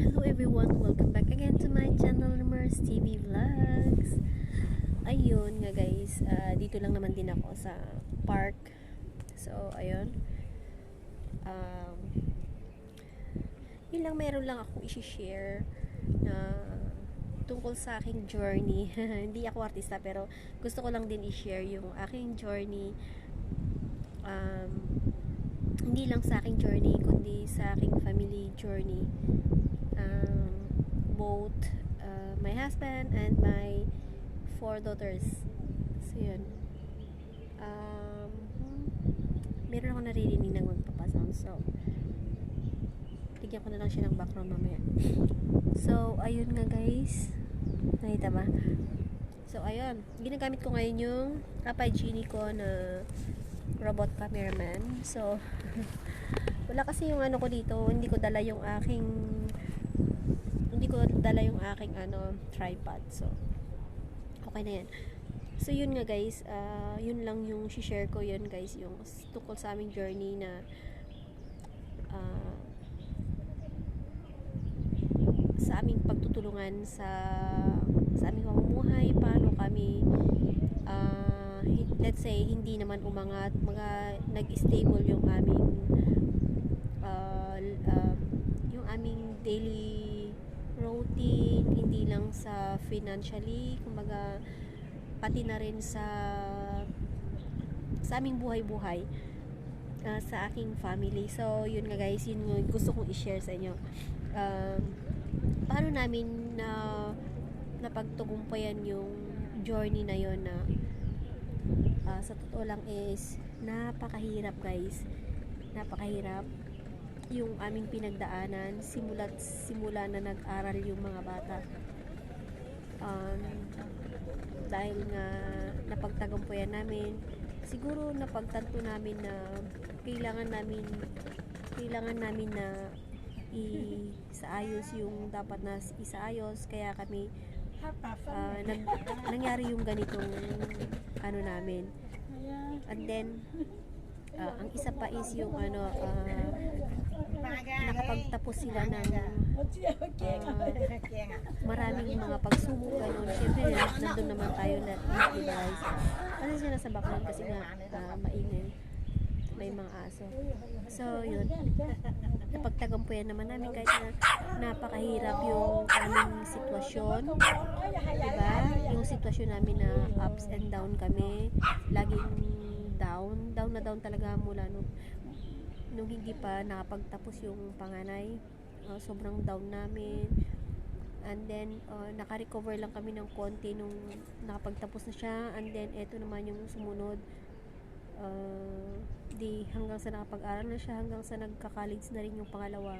Hello everyone, welcome back again to my channel Mers TV Vlogs. Ayun nga guys, ah, dito lang naman din ako sa park. So, ayun. Um, yun lang, meron lang akong isi-share na tungkol sa aking journey. Hindi ako artista pero gusto ko lang din i-share yung aking journey um, hindi lang sa aking journey kundi sa aking family journey um, both uh, my husband and my four daughters. So yun. Um, meron ako naririnig ng magpapasound so bigyan ko na lang siya ng background mamaya. So ayun nga guys. Nakita ba? So ayun. Ginagamit ko ngayon yung Papa Genie ko na robot cameraman. So, wala kasi yung ano ko dito, hindi ko dala yung aking hindi ko dala yung aking ano tripod. So, okay na yan. So, yun nga guys, ah, yun lang yung share ko yun guys, yung tungkol sa aming journey na ah, sa aming pagtutulungan sa sa aming pamumuhay, paano kami hi- let's say hindi naman umangat, mga nag-stable yung aming l- um, yung aming daily routine, hindi lang sa financially, kumbaga pati na rin sa sa aming buhay-buhay ah, sa aking family. So, yun nga guys, yun yung gusto kong i-share sa inyo. Um, paano namin na napagtugumpayan yung journey na yon na ah, sa totoo lang is napakahirap guys napakahirap yung aming pinagdaanan simula't simula na nag-aral yung mga bata. Um, dahil nga napagtagumpayan namin siguro napagtanto namin na kailangan namin kailangan namin na isaayos yung dapat na isaayos. Kaya kami ah, nag, nangyari yung ganitong ano namin. And then ah, ang isa pa is yung ano ah, nakapagtapos sila ng ah, maraming mga pagsubok ganun. Syempre nandun naman tayo na guys kasi siya nasa background kasi nga ah, maingay may mga aso. So yun. Napagtagumpayan naman namin kahit na napakahirap yung aming sitwasyon. Diba? Yung sitwasyon namin na ups and down kami. Laging down. Down na down talaga mula nung nung hindi pa nakapagtapos yung panganay uh, sobrang down namin. And then uh, naka-recover lang kami ng konti nung nakapagtapos na siya. And then eto naman yung sumunod. Uh, di hanggang sa nakapag-aral na siya hanggang sa nagka-college na rin yung pangalawa.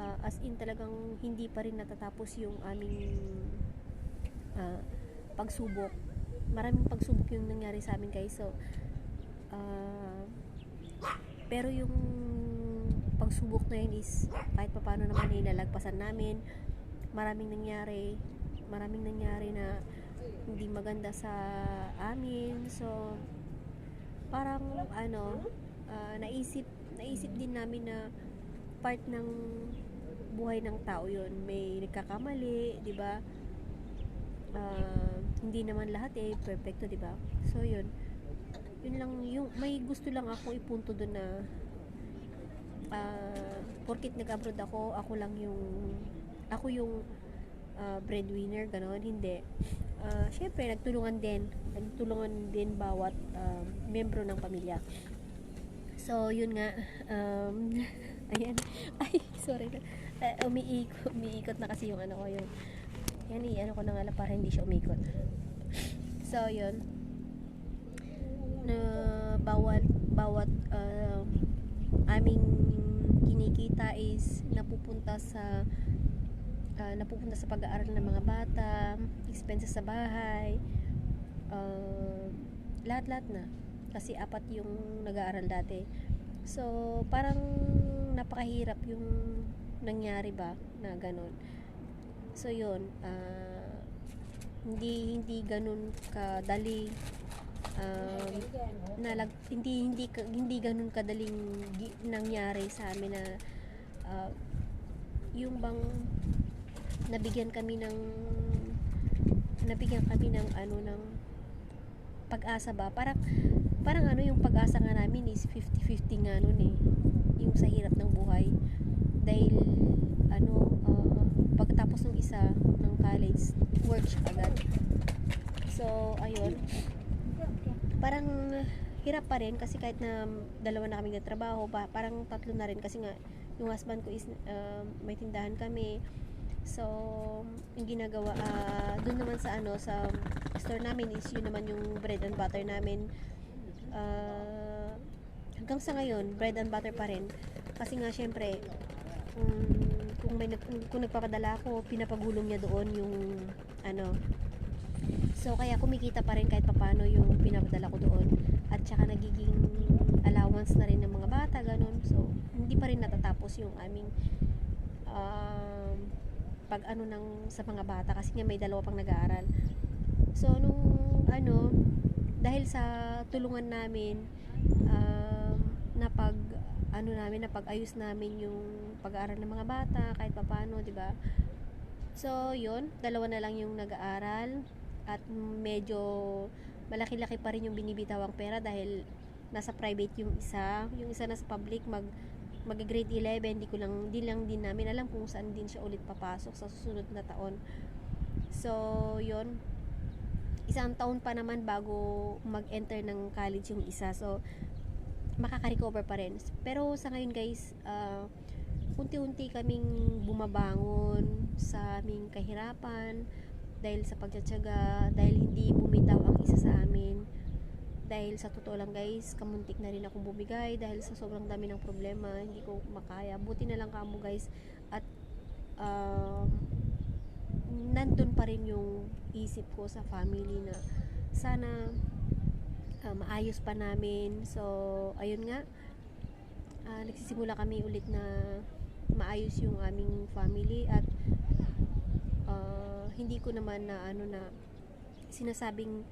Uh, as in talagang hindi pa rin natatapos yung aming uh, pagsubok. Maraming pagsubok yung nangyari sa amin guys. So uh, pero yung pagsubok na yun is kahit pa paano naman nilalagpasan namin. Maraming nangyari maraming nangyari na hindi maganda sa amin. So parang ano ah, naisip naisip din namin na part ng buhay ng tao yun. May nagkakamali di ba? Ah, hindi naman lahat eh perfecto di ba? So yun yun lang yung may gusto lang ako ipunto doon na ah, porkit nag-abroad ako ako lang yung ako yung ah, breadwinner ganon hindi. Ah, syempre nagtulungan din nagtulungan din bawat ah, membro ng pamilya. So yun nga um, ayan. Ay sorry na. Uh, umiikot, umiikot na kasi yung ano ko yung yan i ano ko na nga para hindi siya umikot so yun na bawat bawat um, aming kinikita is napupunta sa ah, napupunta sa pag-aaral ng mga bata expenses sa bahay uh, lahat-lahat na. Kasi apat yung nag-aaral dati. So parang napakahirap yung nangyari ba na ganun. So yun ah, hindi hindi ganun kadali um, nalag hindi hindi ka- hindi ganun kadaling nangyari sa amin na ah, yung bang nabigyan kami ng nabigyan kami ng ano ng pag-asa ba? Parang parang ano yung pag-asa nga namin is 50-50 nga nun eh yung sa hirap ng buhay. Dahil ano uh, pagkatapos ng isa ng college work siya agad. So ayun parang hirap pa rin kasi kahit na dalawa na kami nagtrabaho pa parang tatlo na rin kasi nga yung husband ko is uh, may tindahan kami. So yung ginagawa uh, doon naman sa ano sa store namin is yun naman yung bread and butter namin. Uh, hanggang sa ngayon bread and butter pa rin. Kasi nga syempre um, kung may kung nagpapadala ako pinapagulong niya doon yung ano So kaya kumikita pa rin kahit papano yung pinapadala ko doon at saka nagiging allowance na rin ng mga bata ganun. So hindi pa rin natatapos yung aming um, pag ano ng sa mga bata kasi nga may dalawa pang nag-aaral. So nung ano dahil sa tulungan namin um, napag ano namin napag-ayos namin yung pag-aaral ng mga bata kahit papano, 'di ba? So, yun, dalawa na lang yung nag-aaral at medyo malaki-laki pa rin yung binibitawang pera dahil nasa private yung isa, yung isa nasa public mag mag grade 11, di ko lang di lang din namin alam kung saan din siya ulit papasok sa susunod na taon. So, yun. Isang taon pa naman bago mag-enter ng college yung isa. So, makaka-recover pa rin. Pero sa ngayon guys, uh, unti-unti kaming bumabangon sa aming kahirapan dahil sa pagtsatsaga, dahil hindi bumitaw ang isa sa amin. Dahil sa totoo lang guys, kamuntik na rin akong bumigay dahil sa sobrang dami ng problema, hindi ko makaya. Buti na lang kamo guys at um, nandun pa rin yung isip ko sa family na sana uh, maayos pa namin. So, ayun nga, uh, nagsisimula kami ulit na maayos yung aming family at hindi ko naman na ano na sinasabing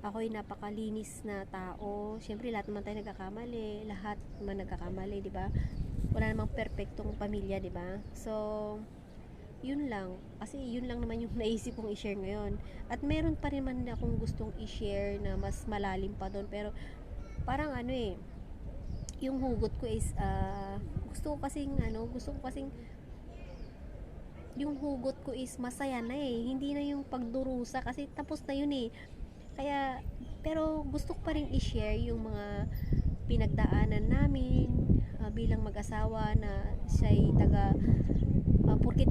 ako'y napakalinis na tao. Siyempre, lahat naman tayo nagkakamali. Lahat naman nagkakamali, di ba? Wala namang perfectong pamilya, di ba? So, yun lang. Kasi yun lang naman yung naisip kong i-share ngayon. At meron pa rin man akong gustong i-share na mas malalim pa doon. Pero, parang ano eh, yung hugot ko is, uh, gusto ko kasing, ano, gusto ko kasing, yung hugot ko is masaya na eh. Hindi na yung pagdurusa kasi tapos na yun eh. Kaya, pero gusto ko pa rin i-share yung mga pinagdaanan namin uh, bilang mag-asawa na siya'y taga uh, porkit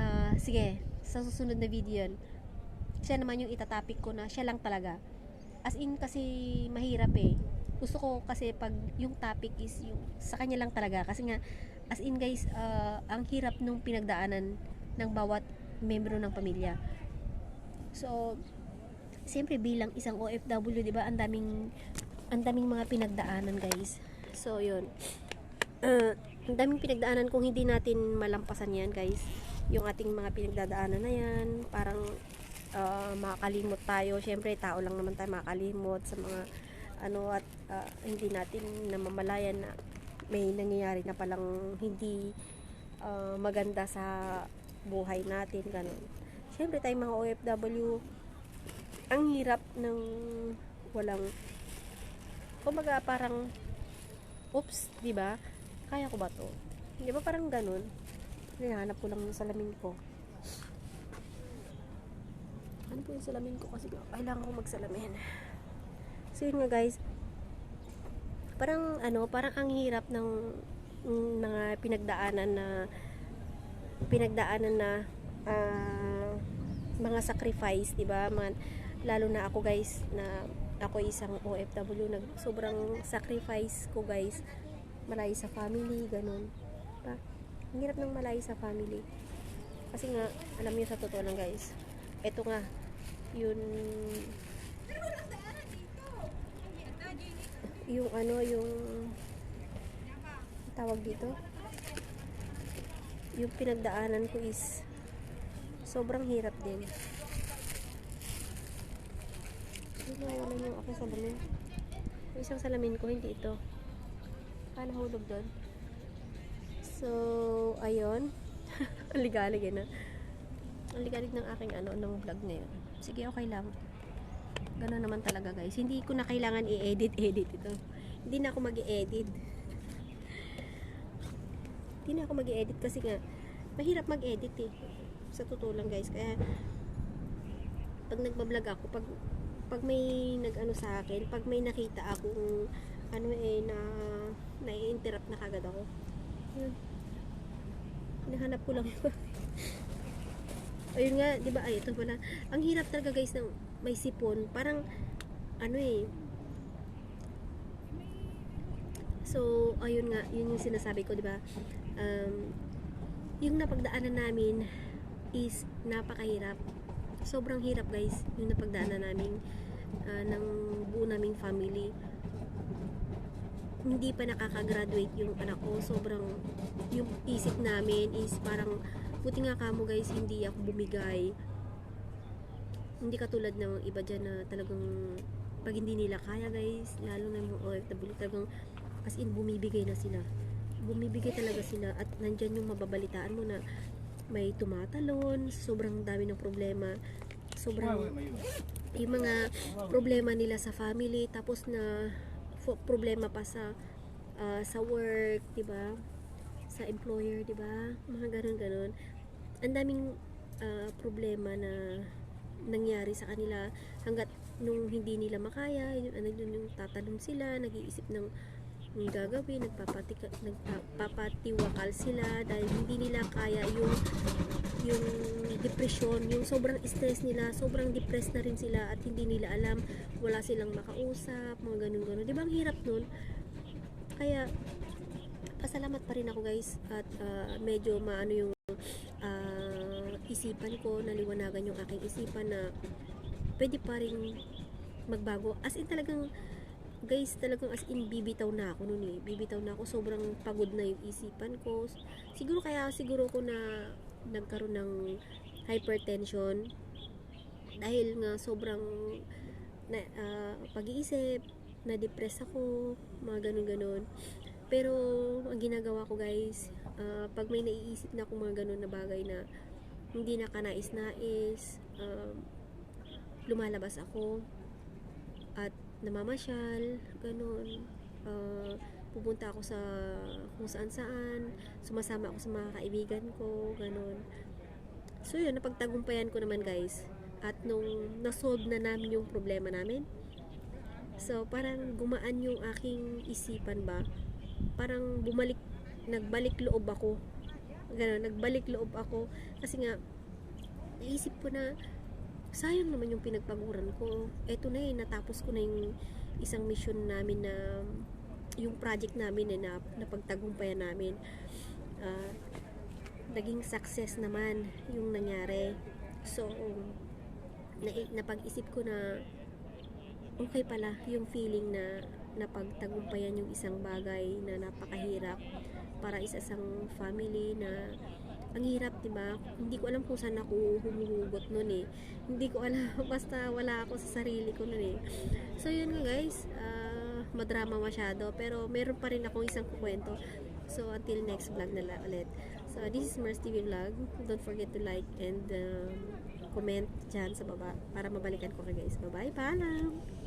uh, sige, sa susunod na video yun, siya naman yung itatapik ko na siya lang talaga. As in kasi mahirap eh. Gusto ko kasi pag yung topic is yung sa kanya lang talaga kasi nga as in guys, uh, ang hirap nung pinagdaanan ng bawat membro ng pamilya. So, siyempre bilang isang OFW, 'di ba? Ang daming ang daming mga pinagdaanan, guys. So, 'yun. Uh, ang daming pinagdaanan kung hindi natin malampasan 'yan, guys. Yung ating mga pinagdadaanan na 'yan, parang uh, makakalimot tayo. Siyempre, tao lang naman tayo makakalimot sa mga ano at uh, hindi natin namamalayan na may nangyayari na palang hindi uh, maganda sa buhay natin ganun. Siyempre tayo mga OFW ang hirap ng walang kumbaga parang oops, 'di ba? Kaya ko ba 'to? 'Di ba parang ganun? Hinahanap ko lang yung salamin ko. Ano po yung salamin ko kasi kailangan ko magsalamin. So yun nga guys, parang ano, parang ang hirap ng mga pinagdaanan na pinagdaanan na uh, mga sacrifice, 'di ba? Man, lalo na ako guys na ako isang OFW nag sobrang sacrifice ko guys. Malayo sa family ganun. Pa ang hirap ng malayo sa family. Kasi nga alam niyo sa totoo lang guys eto nga yun yung ano yung tawag dito yung pinagdaanan ko is sobrang hirap din Nawalan yung aking salamin. Yung isang salamin ko, hindi ito. Ah, nahulog doon. So, ayun. Ang ligalig eh na. Ang ligalig ng aking ano, ng vlog ngayon. Sige, okay lang. Ganun naman talaga guys. Hindi ko na kailangan i-edit, edit ito. Hindi na ako mag edit Hindi na ako mag edit kasi nga, mahirap mag-edit eh. Sa totoo lang guys. Kaya, pag nagbablog ako, pag pag may nag-ano sa akin, pag may nakita akong ano eh, na nai-interrupt na kagad ako. Yun. Hinahanap ko lang yun. Ayun nga, di ba? Ay, ito pala. Ang hirap talaga guys ng may sipon. Parang, ano eh. So, ayun nga, yun yung sinasabi ko, di ba? Um, yung napagdaanan namin is napakahirap. Sobrang hirap guys, yung napagdaanan namin ah, ng buo naming family hindi pa nakaka-graduate yung anak ko. Sobrang, yung isip namin is parang, buti nga kamo guys, hindi ako bumigay. Hindi katulad ng iba dyan na talagang, pag hindi nila kaya guys, lalo na yung OFW, talagang, as in, bumibigay na sila. Bumibigay talaga sila at nandyan yung mababalitaan mo na may tumatalon, sobrang dami ng problema, sobrang yung mga problema nila sa family tapos na problema pa sa ah, sa work, 'di ba? Sa employer, 'di ba? Mga ganun ganun. Ang daming ah, problema na nangyari sa kanila hanggat nung hindi nila makaya, yun, ano yun yung tatanong sila, nag-iisip ng ng gagawin, nagpapatika, nagpapatiwakal sila dahil hindi nila kaya yung yung depression, yung sobrang stress nila, sobrang depressed na rin sila at hindi nila alam, wala silang makausap, mga ganun-ganun. Di ba ang hirap nun? Kaya, pasalamat pa rin ako guys at ah, medyo maano yung ah, isipan ko, naliwanagan yung aking isipan na pwede pa rin magbago. As in talagang guys, talagang as in bibitaw na ako noon eh. Bibitaw na ako, sobrang pagod na yung isipan ko. Siguro kaya siguro ko na nagkaroon ng hypertension dahil nga sobrang na, ah, pag-iisip, na-depress ako, mga ganun-ganun. Pero, ang ginagawa ko guys, ah, pag may naiisip na akong mga ganun na bagay na hindi na kanais-nais, um, lumalabas ako at namamasyal, ganun. Ah, pupunta ako sa kung saan saan, sumasama ako sa mga kaibigan ko, ganun. So yun, napagtagumpayan ko naman guys. At nung nasolve na namin yung problema namin, so parang gumaan yung aking isipan ba, parang bumalik, nagbalik loob ako. Ganun, nagbalik loob ako. Kasi nga, naisip ko na, sayang naman yung pinagpaguran ko. Eto na eh, natapos ko na yung isang mission namin na yung project namin eh, na napagtagumpayan namin. Ah, naging success naman yung nangyari. So, na, napag-isip ko na okay pala yung feeling na napagtagumpayan yung isang bagay na napakahirap para isa isang family na ang hirap, 'di ba? Hindi ko alam kung saan ako humuhugot noon eh. Hindi ko alam basta wala ako sa sarili ko noon eh. So yun nga guys, ah, madrama masyado pero meron pa rin akong isang kukwento. So until next vlog na lang ulit. So this is Mars TV vlog. Don't forget to like and um, comment dyan sa baba para mabalikan ko kayo guys. Bye-bye, paalam!